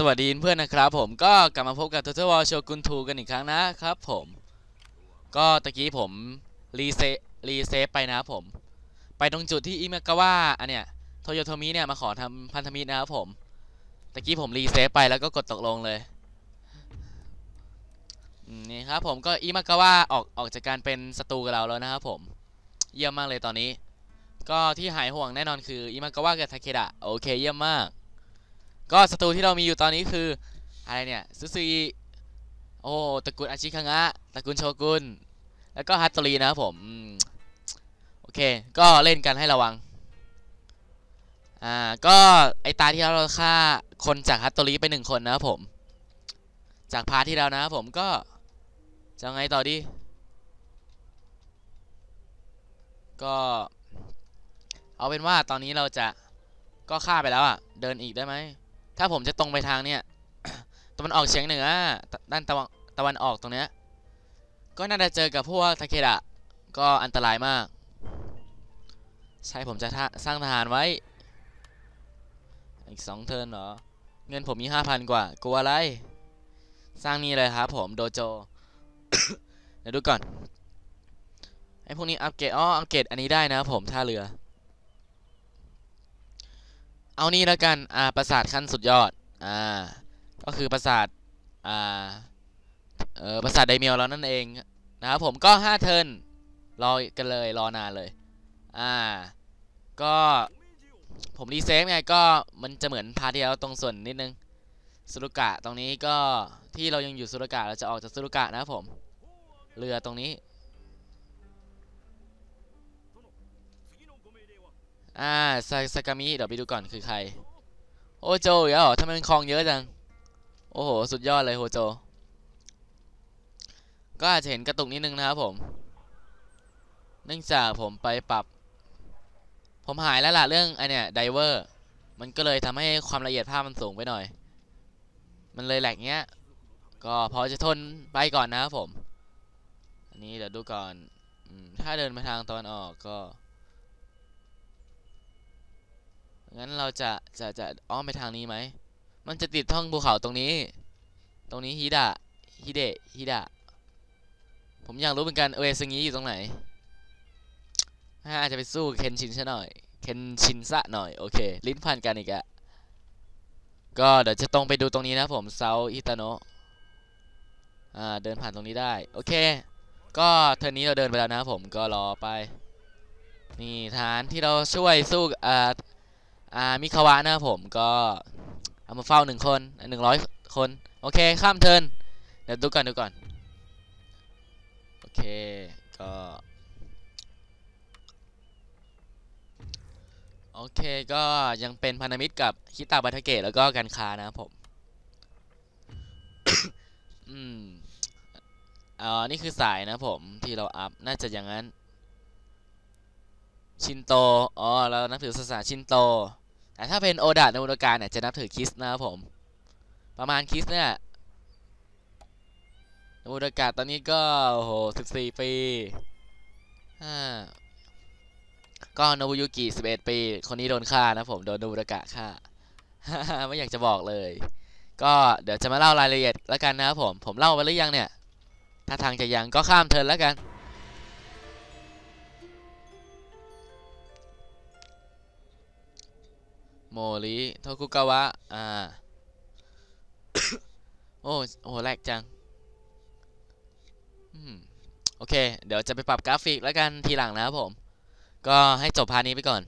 สวัสดีเพื่อนนะครับผมก็กลับมาพบกับ Total War Shogun 2กันอีกครั้งนะครับผมก็ตะกี้ผมรีเซรีเซฟไปนะครับผม ไปตรงจุดที่อิมกาวะอันเนี้ยโทโยโทมิเนี่ยมาขอทำพันธมิตรนะครับผมตะกี้ผมรีเซฟไปแล้วก็กดตกลงเลยนี่ครับผมก็อิมากาวะออกออกจากการเป็นศัตรูกับเราแล้วนะครับผม เยี่ยมมากเลยตอนนี้ ก็ที่หายห่วงแน่นอนคืออิมากาวะกับทาเคดะโอเคเยี่ยมมาก ก็ศัตรูที่เรามีอยู่ตอนนี้คืออะไรเนี่ยซูซูอิโอ้ตระกูลอาชิคังะตระกูลโชกุนแล้วก็ฮัตโตรีนะครับผมโอเค ก็เล่นกันให้ระวังอ่าก็ไอตาที่เราฆ่าคนจากฮัตโตรีไปหนึ่งคนนะครับผม จากพาร์ทที่แล้วนะครับผมก็จะไงต่อดี ก็เอาเป็นว่าตอนนี้เราจะก็ฆ่าไปแล้วอะ เดินอีกได้ไหม ถ้าผมจะตรงไปทางเนี่ยตะวันออกเฉียงเหนือด้านตะวันตะวันออกตรงเนี้ยก็น่าจะเจอกับพวกทาเคดะก็อันตรายมาก ใช่ผมจะสร้างทหารไว้ อีกสองเทิร์นเหรอ เงินผมมีห้าพันกว่า กลัวอะไร สร้างนี่เลยครับผมโดโจ เดี๋ยวดูก่อน ไอ้พวกนี้อัปเกรด อ๋อ อัปเกรดอันนี้ได้นะผมท่าเรือ เอานี่แล้วกัน อ่า ปราสาทขั้นสุดยอด อ่า ก็คือปราสาท อ่า เออปราสาทไดเมียวแล้วนั่นเอง นะครับผมก็5เทิร์นรอกันเลย รอนานเลย อ่า ก็ผมรีเซฟไงก็มันจะเหมือนพาร์ทที่แล้วตรงส่วนนิดนึงสุรุกะตรงนี้ก็ที่เรายังอยู่สุรุกะเราจะออกจากสุรุกะนะครับผม เรือตรงนี้ อ่าซาสากามิเดี๋ยวไปดูก่อนคือใคร โอโจอีกแล้วเหรอทำไมมันคลองเยอะจัง โอ้โห สุดยอดเลยโฮโจ ก็อาจจะเห็นกระตุกนิดนึงนะครับผม เนื่องจากผมไปปรับ ผมหายแล้วล่ะเรื่องไอเนี่ยไดเวอร์ มันก็เลยทำให้ความละเอียดภาพมันสูงไปหน่อย มันเลยแหลกเงี้ย ก็พอจะทนไปก่อนนะครับผม อันนี้เดี๋ยวดูก่อน ถ้าเดินไปทางตะวันออกก็ งั้นเราจะจะจะอ้อมไปทางนี้ไหม มันจะติดท่องภูเขาตรงนี้ ตรงนี้ฮิดะฮิเดะฮิดะผมอยากรู้เหมือนกันเอเอซึงิอยู่ตรงไหนอาจจะไปสู้เคนชินซะหน่อย เคนชินซะหน่อย โอเค ลิ้นพันกันอีกอะก็เดี๋ยวจะตรงไปดูตรงนี้นะผมเซาอิตาโนะอ่าเดินผ่านตรงนี้ได้ โอเค ก็เทอร์นี้เราเดินไปแล้วนะผมก็รอไป นี่ฐานที่เราช่วยสู้อ่า อ่ามิคาวะนะครับผมก็เอามาเฝ้าหนึ่งคนหนึ่งร้อยคน โอเค ข้ามเทินเดี๋ยวดูก่อนดูก่อน โอเค ก็โอเคก็ยังเป็นพันธมิตรกับคิตาบัตเกตแล้วก็การค้านะครับผม อืมอ่านี่คือสายนะผมที่เราอัพ น่าจะอย่างนั้น ชินโต อ๋อ เรานับถือศาสนาชินโต แต่ถ้าเป็นโอดะในอุดการเนี่ยจะนับถือคิสนะครับผม ประมาณคิสเนี่ยในอุดกาตอนนี้ก็โอ้โหสิบสี่ปีอ่าก็โนบุยุกิสิบเอ็ดปี คนนี้โดนฆ่านะผมโดนโนบุดากะฆ่าไม่อยากจะบอกเลย ก็เดี๋ยวจะมาเล่ารายละเอียดแล้วกันนะครับผม ผมเล่าไปหรือยังเนี่ย ถ้าทางจะยังก็ข้ามเทินแล้วกัน โมริโทคุกาวะ อ่า โอ้โอ้แรกจัง โอเค เดี๋ยวจะไปปรับกราฟิกแล้วกันทีหลังนะครับผม ก็ให้จบพาร์ทนี้ไปก่อน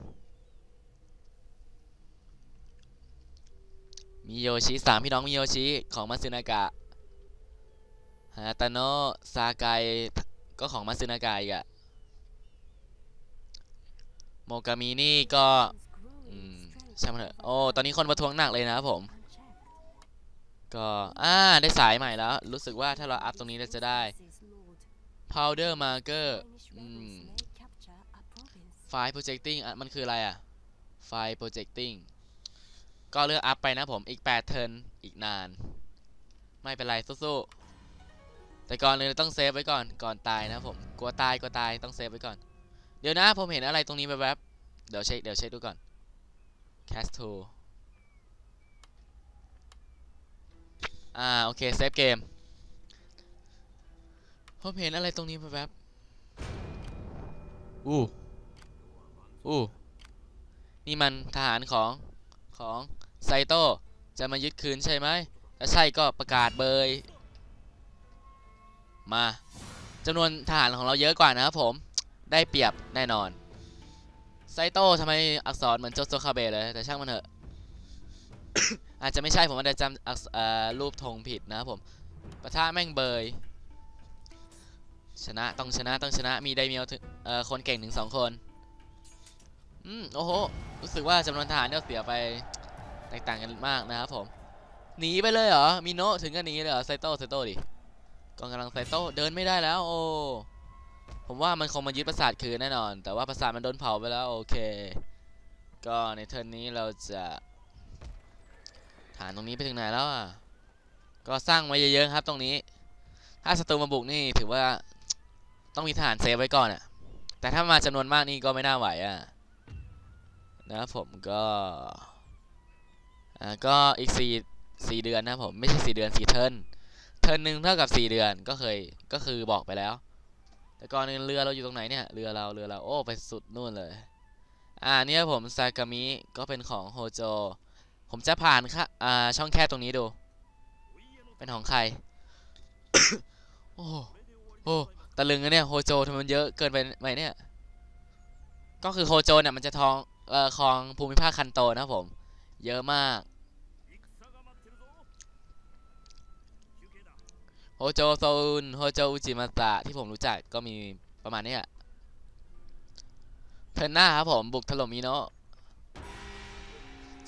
มิโยชิสามพี่น้องมิโยชิของมาซึนากะฮาตาโนะซากายก็ของมาซึนากะอีกอะโมกามินี่ก็ อืม ช่างมันเถอะโอ้ตอนนี้คนประท้วงหนักเลยนะครับผม ก็อ่าได้สายใหม่แล้ว รู้สึกว่าถ้าเราอัพตรงนี้เราจะได้ powder marker อืม file projecting มันคืออะไรอะ file projecting ก็เลือกอัพไปนะผมอีก8เทิร์นอีกนาน ไม่เป็นไรสู้ๆแต่ก่อนเลยต้องเซฟไว้ก่อนก่อนตายนะผมกลัวตายกลัวตายต้องเซฟไว้ก่อน เดี๋ยวนะผมเห็นอะไรตรงนี้แวบๆเดี๋ยวเช็คเดี๋ยวเช็คดูก่อน cast to อ่า โอเค เซฟเกมผมเห็นอะไรตรงนี้แป๊บอู้ อู้ นี่มันทหารของ ของ ไซโต จะมายึดคืนใช่ไหม ถ้าใช่ก็ประกาศเบย มาจำนวนทหารของเราเยอะกว่านะครับผม ได้เปรียบแน่นอน ไซโตะทำไมอักษรเหมือนโจโซคาเบะเลยแต่ช่างมันเถอะ อาจจะไม่ใช่ผมอาจจะจำอักษเอ่อรูปธงผิดนะครับผมปะทะแม่งเบย ชนะต้องชนะต้องชนะมีไดเมียวถึงเอ่อคนเก่งถึงสองคนอืมโอ้โหรู้สึกว่าจำนวนทหารเนี่ยเสียไปแตกต่างกันมากนะครับผมหนีไปเลยเหรอมีโนะถึงกันหนีเลยเหรอไซโตะไซโตะดิกองกำลังไซโตะเดินไม่ได้แล้วโอ้ ผมว่ามันคงมายึดปราสาทคืนแน่นอน แต่ว่าปราสาทมันโดนเผาไปแล้วโอเค ก็ในเทิร์นนี้เราจะฐานตรงนี้ไปถึงไหนแล้วอะก็สร้างไว้เยอะๆครับตรงนี้ ถ้าศัตรูมาบุกนี่ถือว่าต้องมีฐานเซฟไว้ก่อนอะ แต่ถ้ามาจำนวนมากนี่ก็ไม่น่าไหวอะนะผมก็อ่าก็อีกสี่สี่เดือนนะผมไม่ใช่สี่เดือนสี่เทิร์นเทิร์นหนึ่งเท่ากับสี่เดือนก็เคยก็คือบอกไปแล้ว แต่ก่อนอื่นเรือเราอยู่ตรงไหนเนี่ย เรือเรา เรือเรา โอ้ ไปสุดนู่นเลย อ่า เนี่ยผมซากามิ ก็เป็นของโฮโจ ผมจะผ่านค่ะอ่า ช่องแคบตรงนี้ดู เป็นของใคร โอ้ โอ้ ตะลึงนะเนี่ย โฮโจทำไมมันเยอะเกินไปไหมเนี่ย ก็คือโฮโจเนี่ยมันจะทอง เอ่อครองภูมิภาคคันโตนะผม เยอะมาก ฮโจโซุนโฮโจอุจิมาตะที่ผมรู้จักก็มีประมาณนี้อะเทิร์นหน้าครับผมบุกถล่มมิโนะ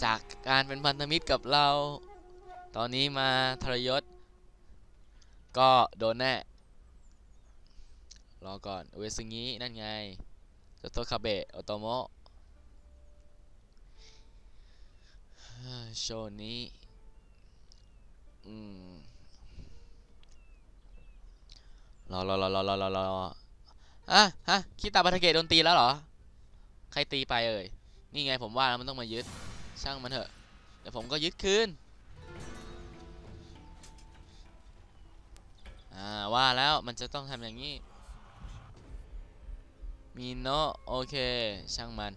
จากการเป็นพันธมิตรกับเรา ตอนนี้มาทรยศ ก็โดนแน่ รอก่อนเวซึงินั่นไงโจโตคาเบะโอโตโมะโชว์นี้ อืม รอรอรอรอรอรอรออะฮะคิตาบาทาเกะโดนตีแล้วเหรอ ใครตีไปเอ่ย นี่ไงผมว่าแล้วมันต้องมายึด ช่างมันเถอะ เดี๋ยวผมก็ยึดคืน อ่าว่าแล้วมันจะต้องทำอย่างนี้ มีโนะโอเค ช่างมัน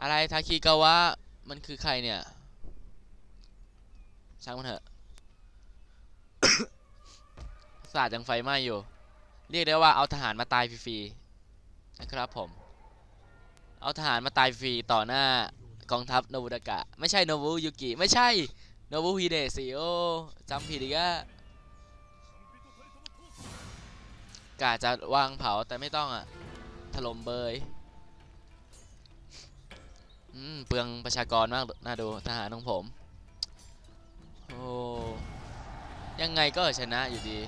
อะไรทาคิกาวะ มันคือใครเนี่ย ช่างมันเถอะศาสตร์ยังไฟไหม้อยู่ เรียกได้ว่าเอาทหารมาตายฟรีๆนะครับผม เอาทหารมาตายฟรีต่อหน้ากองทัพโนบุดากะ ไม่ใช่โนบุยุกิไม่ใช่โนบุฮิเดะสิโอจำผิดอีกอะกะจะวางเผาแต่ไม่ต้องอะถล่มเบยอืมเปลืองประชากรมากน่าดูทหารของผม โอ้ ยังไงก็ชนะอยู่ดี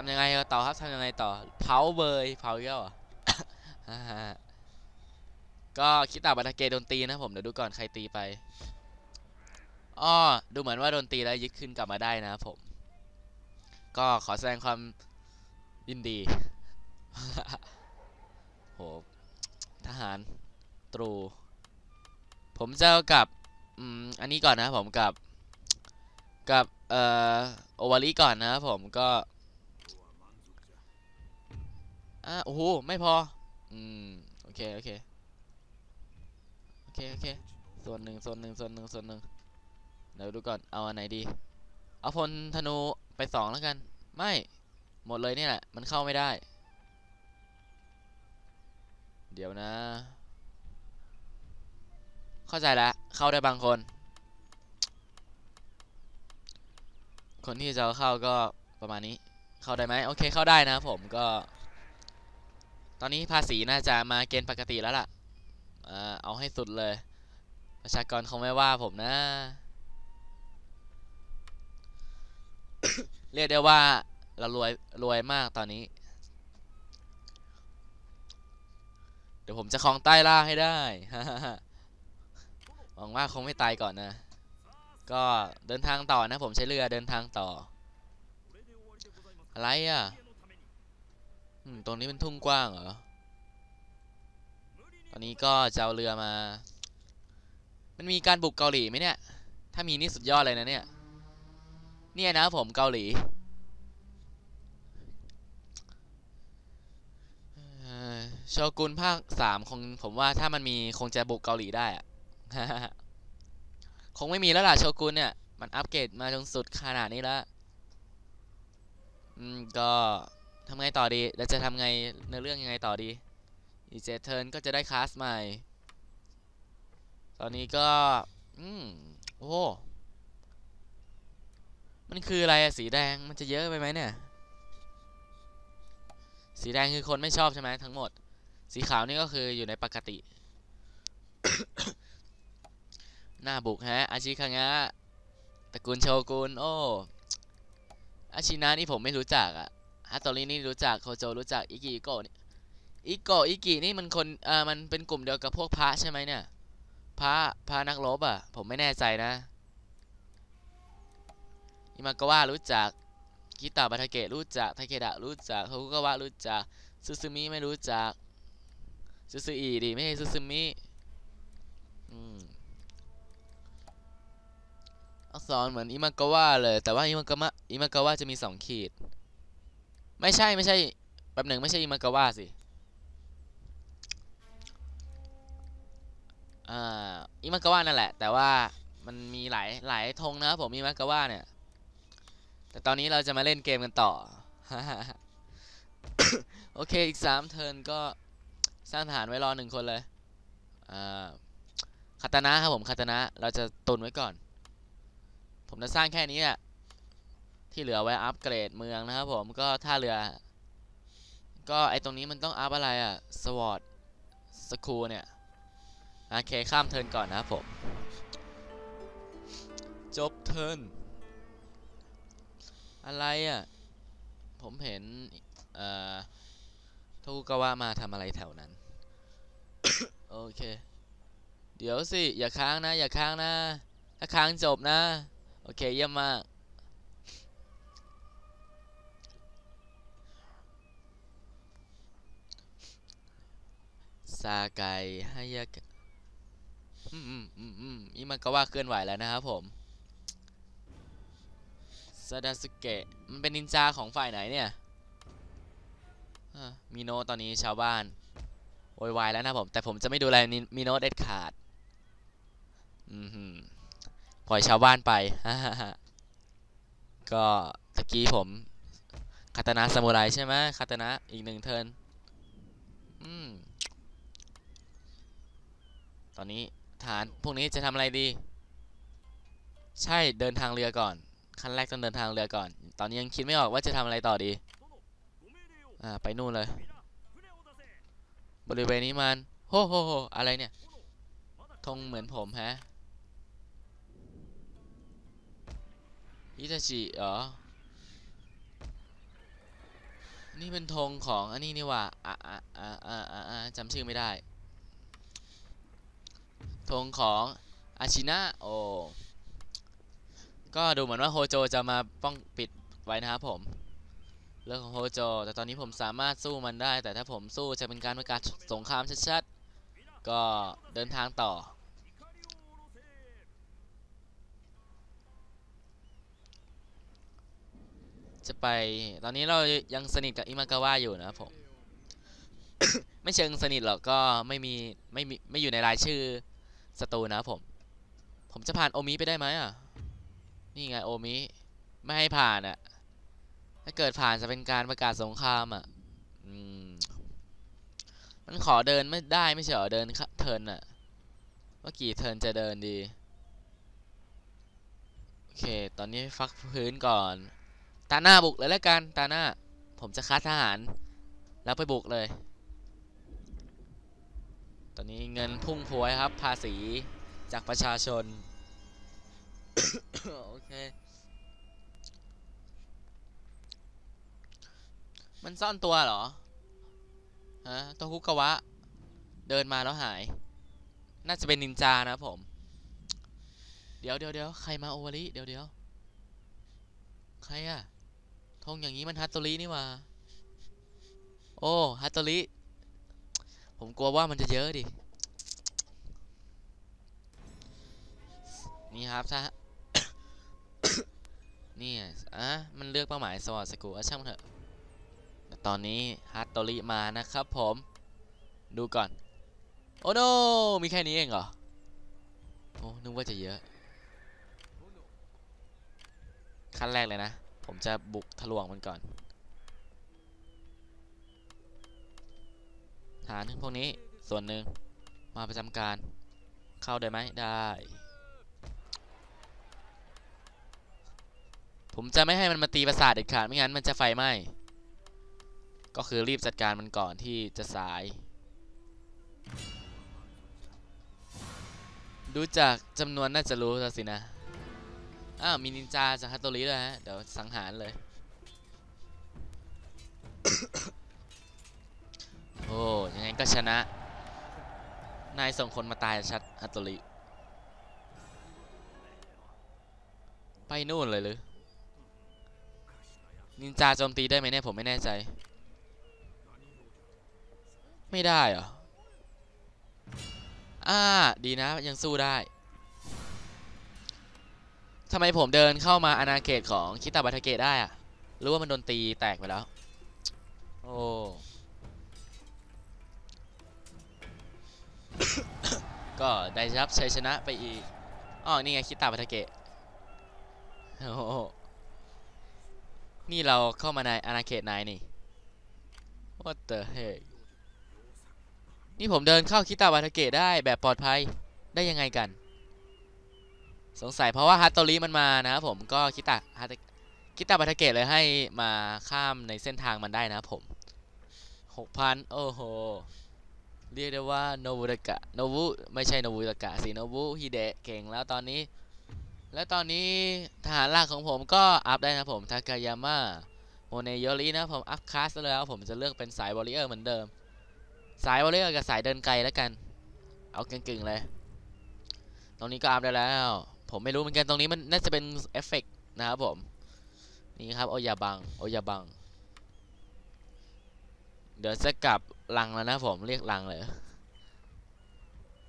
ทำยังไงต่อครับทำยังไงต่อเผาเบยเผาเยอะเหรอฮ่าฮ่าก็คิดตาบัตเกโดนตีนะผมเดี๋ยวดูก่อนใครตีไปอ้อดูเหมือนว่าโดนตีแล้วยึดขึ้นกลับมาได้นะครับผม ก็ขอแสดงความยินดีโหทหารตรู ผมจะเอกับอืมอันนี้ก่อนนะผมกับ กับเอ่อโอวาริก่อนนะผมก็ อะโอ้โหไม่พอ อืมโอเคโอเคโอเคโอเคส่วนหนึ่งส่วนหนึ่งส่วนหนึ่งส่วนหนึ่งเดี๋ยวดูก่อนเอาอันไหนดี เอาพลธนูไปสองแล้วกัน ไม่หมดเลยนี่แหละ มันเข้าไม่ได้ เดี๋ยวนะ เข้าใจแล้วเข้าได้บางคน คนที่จะเข้าก็ประมาณนี้ เข้าได้ไหมโอเคเข้าได้นะผมก็ ตอนนี้ภาษีน่าจะมาเกณฑ์ปกติแล้วล่ะ เอาให้สุดเลย ประชากรคงไม่ว่าผมนะ เรียกได้ว่าเรารวยรวยมากตอนนี้ เดี๋ยวผมจะคลองใต้ล่าให้ได้ หวังว่าคงไม่ตายก่อนนะ ก็เดินทางต่อนะ ผมใช้เรือเดินทางต่อ อะไรอะ ตรงนี้เป็นทุ่งกว้างเหรอ ตอนนี้ก็จะเอาเรือมา มันมีการบุกเกาหลีไหมเนี่ย ถ้ามีนี่สุดยอดเลยนะเนี่ย เนี่ยนะผมเกาหลีโชกุนภาคสามคงผมว่าถ้ามันมีคงจะบุกเกาหลีได้อะคงไม่มีแล้วล่ะโชกุนเนี่ย มันอัปเกรดมาจนสุดขนาดนี้แล้ว อืมก็ ทำไงต่อดีแล้วจะทำไงเนื้อเรื่องยังไงต่อดีอีเจเทิร์นก็จะได้คลาสใหม่ ตอนนี้ก็ อืม โอ้ มันคืออะไรอะสีแดง มันจะเยอะไปไหมเนี่ย สีแดงคือคนไม่ชอบใช่ไหมทั้งหมด สีขาวนี่ก็คืออยู่ในปกติ หน้าบุกฮะ อาชิคังะตระกูลโชกุน โอ้ อาชินะนี่ผมไม่รู้จักอะ ฮัตโตรินี่รู้จักโคโจรู้จักอิกิอิโกะนี่อิโกะอิกินี่มันคนเอ่อมันเป็นกลุ่มเดียวกับพวกพระใช่ไหมเนี่ยพระพระนักรบอะ ผมไม่แน่ใจนะอิมากาวะรู้จักกิตาบาทาเกะรู้จักทาเคดะรู้จักฮาคุกาวะรู้จักซูซูมิไม่รู้จักซูซูอิดิไม่ใช่ซูซูมิอืมอักษรเหมือนอิมากาวะเลย แต่ว่าอิมากาวะอิมากาวะจะมีสองขีด ไม่ใช่ไม่ใช่แป๊บหนึ่งไม่ใช่อิมากาวะสิอ่าอิมากาวะนั่นแหละ แต่ว่ามันมีหลายหลายธงนะครับผมอิมากาวะเนี่ย แต่ตอนนี้เราจะมาเล่นเกมกันต่อโอเคอีกสามเทิร์นก็สร้างฐานไว้รอหนึ่งคนเลยอ่าคาตานะครับผมคาตานะเราจะตุนไว้ก่อน ผมจะสร้างแค่นี้อะ ที่เหลือไว้อัปเกรดเมืองนะครับผมก็ท่าเรือ ก็ไอตรงนี้มันต้องอัพอะไรอะสวอตสคูเนี่ยโอเคข้ามเทิร์นก่อนนะครับผม จบเทิร์นอะไรอะผมเห็นเอ่อทกุกาวะมาทำอะไรแถวนั้น โอเค เดี๋ยวสิ อย่าค้างนะ อย่าค้างนะ ถ้าค้างจบนะ โอเค เยี่ยมมาก ซาไกฮายากะอืมอืมอืมอืมอิมากาวะเคลื่อนไหวแล้วนะครับผมซาดาสเกะมันเป็นนินจาของฝ่ายไหนเนี่ยมีโนตอนนี้ชาวบ้านโวยวายแล้วนะผม แต่ผมจะไม่ดูแลนิมีโนเด็ดขาดอืมปล่อยชาวบ้านไป ก็ตะกี้ผมคาตานะซามูไรใช่ไหมคาตานะอีกหนึ่งเทิร์นอืม ตอนนี้ฐานพวกนี้จะทำอะไรดี ใช่เดินทางเรือก่อน ขั้นแรกต้องเดินทางเรือก่อน ตอนนี้ยังคิดไม่ออกว่าจะทำอะไรต่อดีอ่าไปนู่นเลย บริเวณนี้มันโหโหโหอะไรเนี่ยธงเหมือนผมแฮะฮิตาชิเหรอ นี่เป็นธงของอันนี้นี่ว่าอ่าอ่าอ่าอ่าอ่าอ่าจำชื่อไม่ได้ ธงของอาชินะโอ้ก็ดูเหมือนว่าโฮโจจะมาป้องปิดไว้นะครับผม เรื่องของโฮโจ แต่ตอนนี้ผมสามารถสู้มันได้ แต่ถ้าผมสู้จะเป็นการประกาศสงครามชัดๆ ก็เดินทางต่อ จะไป ตอนนี้เรายังสนิทกับอิมากาวะอยู่นะครับผม ไม่เชิงสนิทหรอก ก็ไม่มีไม่มีไม่อยู่ในรายชื่อ ศัตรูนะผม ผมจะผ่านโอมิไปได้ไหมอะ นี่ไงโอมิ ไม่ให้ผ่านอะ ถ้าเกิดผ่านจะเป็นการประกาศสงครามอะ อืม มันขอเดินไม่ได้ไม่ใช่เหรอเดินเทินอะ ว่ากี่เทินจะเดินดี โอเค ตอนนี้ฟักพื้นก่อน ตาหน้าบุกเลยแล้วกัน ตาหน้า ผมจะคัดทหาร แล้วไปบุกเลย ตอนนี้เงินพุ่งพวยครับภาษีจากประชาชน โอเค มันซ่อนตัวเหรอ ฮะโตคุกาวะ เดินมาแล้วหาย น่าจะเป็นนินจานะผม เดี๋ยวเดี๋ยวเดี๋ยวใครมาโอวาริเดี๋ยวเดี๋ยวใครอะธงอย่างนี้มันฮัตโตรินี่ว่า โอ้ฮัตโตริ ผมกลัวว่ามันจะเยอะดิ นี่ครับถ้า นี่อะมันเลือกเป้าหมายสวอตสกูอะช่างเถอะแต่ตอนนี้ฮัตโตริมานะครับผม ดูก่อน โอ้โน มีแค่นี้เองเหรอ โอ้ นึกว่าจะเยอะ ขั้นแรกเลยนะ ผมจะบุกทะลวงมันก่อน ฐานพวกนี้ส่วนหนึ่งมาประจำการเข้าได้ไหมได้ ผมจะไม่ให้มันมาตีประสาทเด็ดขาดไม่งั้นมันจะไฟไหม้ก็คือรีบจัดการมันก่อนที่จะสาย ดูจากจำนวนน่าจะรู้แล้วสินะ อ้าว มีนินจาจากฮัตโตริด้วยฮะ เดี๋ยวสังหารเลย อ้ยังไงก็ชนะ นายส่งคนมาตายชัดฮัตโตริไปนู่นเลยหรือนินจาโจมตีได้ไหมเนี่ยผมไม่แน่ใจ ไม่ได้เหรออ่าดีนะยังสู้ได้ทำไมผมเดินเข้ามาอาณาเขตของคิตาบัตเกะได้อะหรือว่ามันโดนตีแตกไปแล้ว โอ้ ก็ได้รับชัยชนะไปอีกอ๋อนี่ไงคิตาบัตเกะโอ้โหนี่เราเข้ามาในอาณาเขตนายนี่ What the heck นี่ผมเดินเข้าคิตาบัตเกะได้แบบปลอดภัยได้ยังไงกัน สงสัยเพราะว่าฮัตโตริมันมานะครับผมก็คิตาฮัตคิตาบัตเกะเลยให้มาข้ามในเส้นทางมันได้นะครับผมหกพันโอ้โห เรียกได้ว่าโนบุตะกะโนบุไม่ใช่โนบุตะกะสิโนบุฮิเดะเก่งแล้วตอนนี้ และตอนนี้ทหารหลักของผมก็อัพได้นะผมทากายาม่าโมเนโยรินะผมอัพคลาสแล้วผมจะเลือกเป็นสายวอริเออร์เหมือนเดิม สายวอริเออร์กับสายเดินไกลแล้วกัน เอาเก่งๆเลย ตรงนี้ก็อัพได้แล้ว ผมไม่รู้เหมือนกันตรงนี้มันน่าจะเป็นเอฟเฟกต์นะครับผมนี่ครับโอยาบังโอยาบัง เดี๋ยวจะกลับลังแล้วนะผมเรียกลังเลย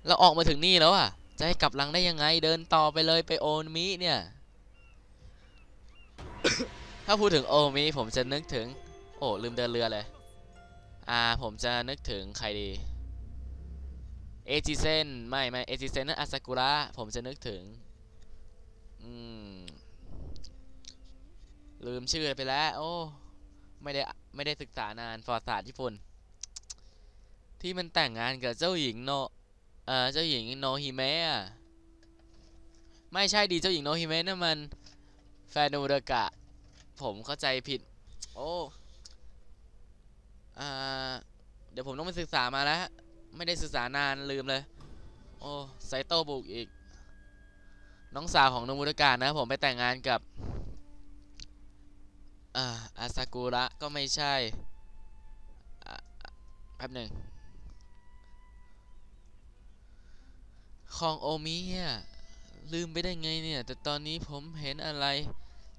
เราออกมาถึงนี่แล้วอะ จะให้กลับลังได้ยังไง เดินต่อไปเลยไปโอมิเนี่ย ถ้าพูดถึงโอมิผมจะนึกถึง โอ้ลืมเดินเรือเลย อ่าผมจะนึกถึงใครดี เอจิเซนไม่ไม่เอจิเซนนั่นอาซากุระผมจะนึกถึง อืมลืมชื่อไปแล้ว โอ้ ไม่ได้ ไม่ได้ศึกษานานประวัติศาญี่ปุ่น ที่มันแต่งงานกับเจ้าหญิงโนเอ่อเจ้าหญิงโนฮิเมะไม่ใช่ดีเจ้าหญิงโนฮิเมะนั่นมันแฟนูเดกะ ผมเข้าใจผิด โอ้อ่าเดี๋ยวผมต้องไปศึกษามาแล้ว ไม่ได้ศึกษานานลืมเลย โอ้ไซโตบุกอีก น้องสาวของโนมุตกะนะ ผมไปแต่งงานกับ อ่าอาซากุระก็ไม่ใช่แป๊บหนึ่งของโอมิอะลืมไปได้ไงเนี่ย แต่ตอนนี้ผมเห็นอะไร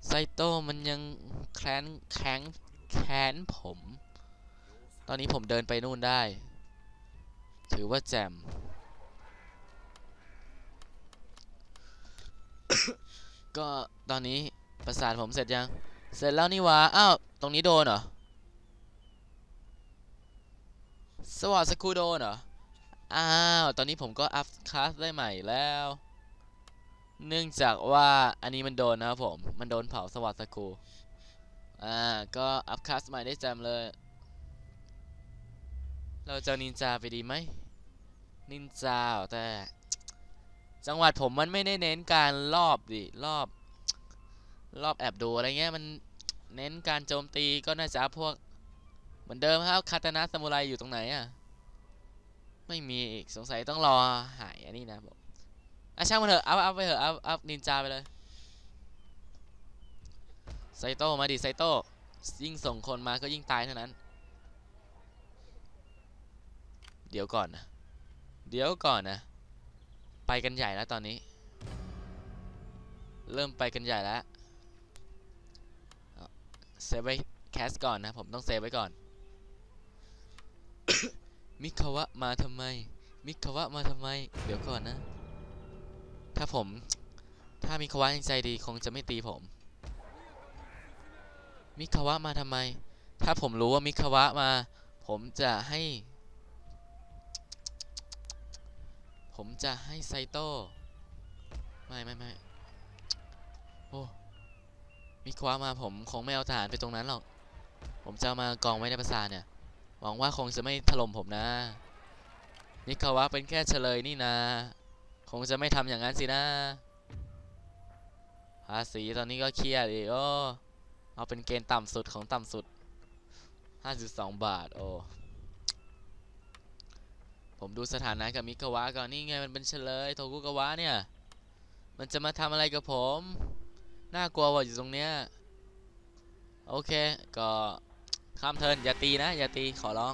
ไซโตมันยังแค้นแข็งแค้นผม ตอนนี้ผมเดินไปนู่นได้ ถือว่าแจ่มก็ตอนนี้ประสาทผมเสร็จยัง เสร็จแล้วนี่วะอ้าว ตรงนี้โดนเหรอ สวัสดสกูโดนเหรอ อ้าว ตอนนี้ผมก็อัพคลาสได้ใหม่แล้ว เนื่องจากว่าอันนี้มันโดนนะครับผม มันโดนเผาสวัสดสกูอ่า ก็อัพคลาสใหม่ได้แจมเลย เราจะนินจาไปดีไหม นินจาแต่ จังหวัดผมมันไม่ได้เน้นการรอบดิ รอบ รอบแอบดูอะไรเงี้ยมันเน้นการโจมตีก็น่าจะพวก เหมือนเดิมครับคาตานะซามูไรอยู่ตรงไหนอะ ไม่มีอีกสงสัยต้องรอหายอันนี้นะบอกอะช่างมันเถอะอัพอัพไปเถอะอัพอัพนินจาไปเลยไซโตมาดิไซโตยิ่งส่งคนมาก็ยิ่งตายเท่านั้น เดี๋ยวก่อนนะเดี๋ยวก่อนนะ ไปกันใหญ่แล้วตอนนี้ เริ่มไปกันใหญ่แล้ว เซฟไว้แคสก่อนนะ ผมต้องเซฟไว้ก่อน มิคาวะมาทำไม มิคาวะมาทำไม เดี๋ยวก่อนนะ ถ้าผม ถ้ามิคาวะยังใจดีคงจะไม่ตีผม มิคาวะมาทำไม ถ้าผมรู้ว่ามิคาวะมา ผมจะให้ ผมจะให้ไซโต้ไม่ไม่ไม่โอ้ มิคาวะมาผมคงไม่เอาทหารไปตรงนั้นหรอก ผมจะามากองไว้ในปราสาทเนี่ย หวังว่าคงจะไม่ถล่มผมนะมิคาวะเป็นแค่เฉลยนี่นะ คงจะไม่ทำอย่างนั้นสินะภาษีตอนนี้ก็เครียดอีกโอ้เอาเป็นเกณฑ์ต่ำสุดของต่ำสุด 52 บาท โอ้ ผมดูสถานะกับมิคาวะก่อนนี่ไงมันเป็นเฉลย โทกุกาวะเนี่ย มันจะมาทำอะไรกับผม น่ากลัวว่าอยู่ตรงเนี้ยโอเค ก็ข้ามเทินอย่าตีนะ อย่าตีขอร้อง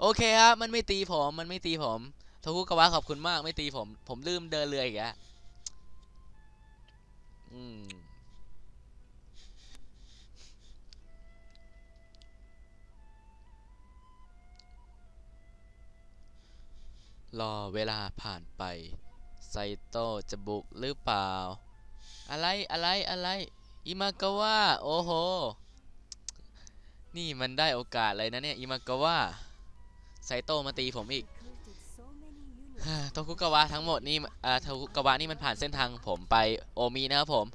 โอเคครับ มันไม่ตีผม มันไม่ตีผมทกุกาวะขอบคุณมาก ไม่ตีผม ผมลืมเดินเรืออีกแล้วอืม รอเวลาผ่านไป ไซโตจะบุกหรือเปล่า อะไรอะไรอะไรอิมากาวะโอ้โห นี่มันได้โอกาสเลยนะเนี่ยอิมากาวะไซโตมาตีผมอีกโทคุกาวะทั้งหมดนี่อ่าโทคุกาวะนี่มันผ่านเส้นทางผมไปโอมินะครับผม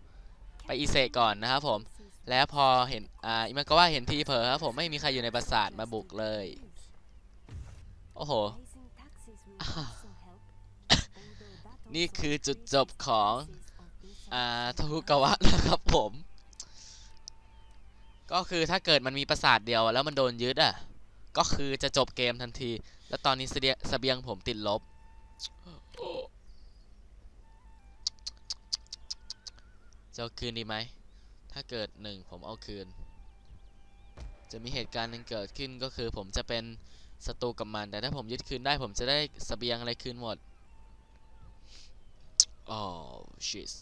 ไปอิเซก่อนนะครับผม แล้วพอเห็นอ่าอิมากาวะเห็นทีเผลอครับผมไม่มีใครอยู่ในปราสาทมาบุกเลย โอ้โห นี่คือจุดจบของอ่าโทคุกาวะนะครับผม ก็คือถ้าเกิดมันมีปราสาทเดียวแล้วมันโดนยึดอะ ก็คือจะจบเกมทันที แล้วตอนนี้เสบียงเสบียงผมติดลบ จะเอาคืนดีไหม ถ้าเกิดหนึ่งผมเอาคืน จะมีเหตุการณ์หนึ่งเกิดขึ้นก็คือผมจะเป็น ศัตรูกับมัน แต่ถ้าผมยึดคืนได้ผมจะได้สเสบียงอะไรคืนหมดอ๋อชิส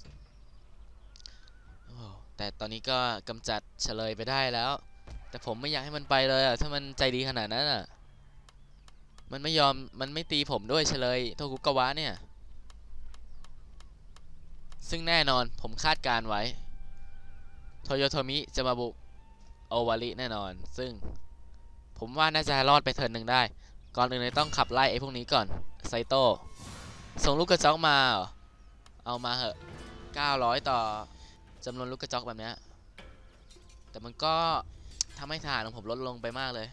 แต่ตอนนี้ก็กำจัดเฉลยไปได้แล้ว แต่ผมไม่อยากให้มันไปเลยอะ ถ้ามันใจดีขนาดนั้นอะ มันไม่ยอม มันไม่ตีผมด้วยเฉลยโทกุกาวะเนี่ย ซึ่งแน่นอนผมคาดการไว้ โทโยโทมิจะมาบุกโอวาริแน่นอน ซึ่ง ผมว่าน่าจะรอดไปเทิร์นหนึ่งได้ ก่อนอื่นเลยต้องขับไล่ไอ้พวกนี้ก่อนไซโต้ส่งลูกกระจอกมา เอามาเหอะ 900 ต่อจำนวนลูกกระจอกแบบเนี้ยแต่มันก็ทำให้ฐานของผมลดลงไปมากเลย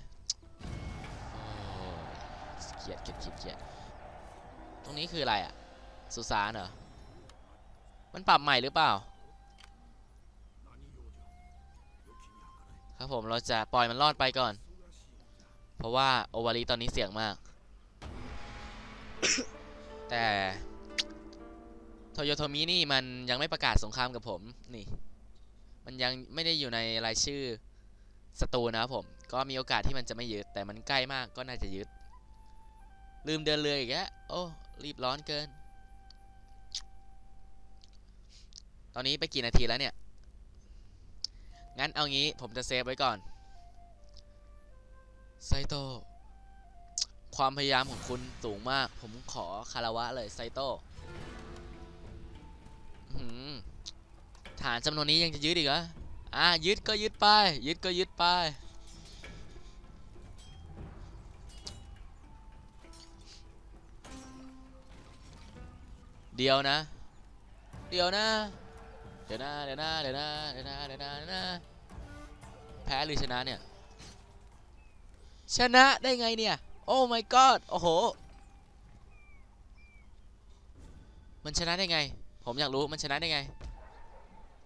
เกียดเกียดเกียดเกียดตรงนี้คืออะไรอะสุสานเหรอ มันปรับใหม่หรือเปล่า ครับผมเราจะปล่อยมันรอดไปก่อน เพราะว่าโอวารีตอนนี้เสี่ยงมาก แต่โตโยโทมินี่มันยังไม่ประกาศสงครามกับผมนี่ มันยังไม่ได้อยู่ในรายชื่อศัตรูนะครับผม ก็มีโอกาสที่มันจะไม่ยึดแต่มันใกล้มากก็น่าจะยึด ลืมเดินเรืออีกแล้วโอ้รีบร้อนเกิน ตอนนี้ไปกี่นาทีแล้วเนี่ย งั้นเอางี้ผมจะเซฟไว้ก่อน ไซโต ความพยายามของคุณสูงมาก ผมขอคารวะเลยไซโต้ฐานจำนวนนี้ยังจะยึดอีกเหรอ อะยึดก็ยึดไปยึดก็ยึดไป เดียวนะ เดียวนะเดี๋ยวนะ เดี๋ยวนะ เดี๋ยวนะ เดี๋ยวนะ เดี๋ยวนะ เดี๋ยวนะ แพ้หรือชนะเนี่ย ชนะได้ไงเนี่ย โอ้ my god โอ้โห มันชนะได้ไง ผมอยากรู้มันชนะได้ไง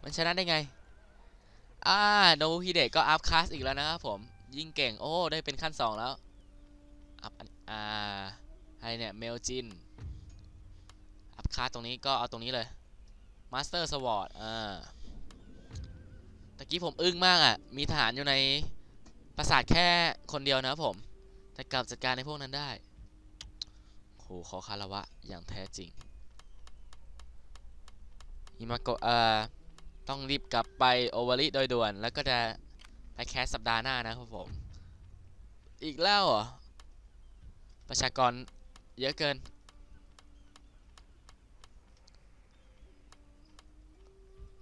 มันชนะได้ไง อ่าโนบุฮิเดะก็อัพคลาสอีกแล้วนะครับผม ยิ่งเก่ง โอ้ ได้เป็นขั้น 2 แล้ว อัพอันอ่าอะไรเนี่ย เมลจิน อัพคลาสตรงนี้ก็เอาตรงนี้เลย มาสเตอร์สวอร์ดอ่าตะกี้ผมอึ้งมากอะ มีทหารอยู่ใน ปราสาทแค่คนเดียวนะผม แต่กลับจัดการในพวกนั้นได้โหขอคารวะอย่างแท้จริงอิมาโกเอ่อต้องรีบกลับไปโอเวาริโดยด่วน แล้วก็จะไปแคสสัปดาห์หน้านะครับผม อีกแล้วเหรอ ประชากรเยอะเกิน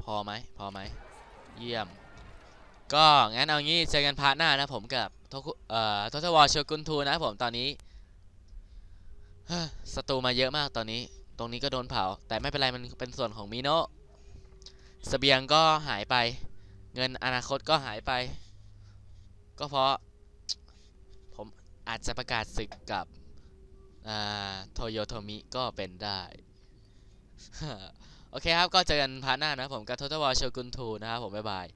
พอไหม พอไหม เยี่ยม ก็งั้นเอางี้เจอกันพาร์ทหน้านะผมกับโทคุเอ่อทศวรชกุนทูนะผมตอนนี้ศัตรูมาเยอะมากตอนนี้ ตรงนี้ก็โดนเผา แต่ไม่เป็นไรมันเป็นส่วนของมิโนะเสบียงก็หายไป เงินอนาคตก็หายไป ก็เพราะ ผมอาจจะประกาศศึกกับโทโยโทมิก็เป็นได้ โอเคครับ ก็เจอกันพาร์ทหน้านะผมกับทศวรชกุนทูนะครับผมบ๊ายบาย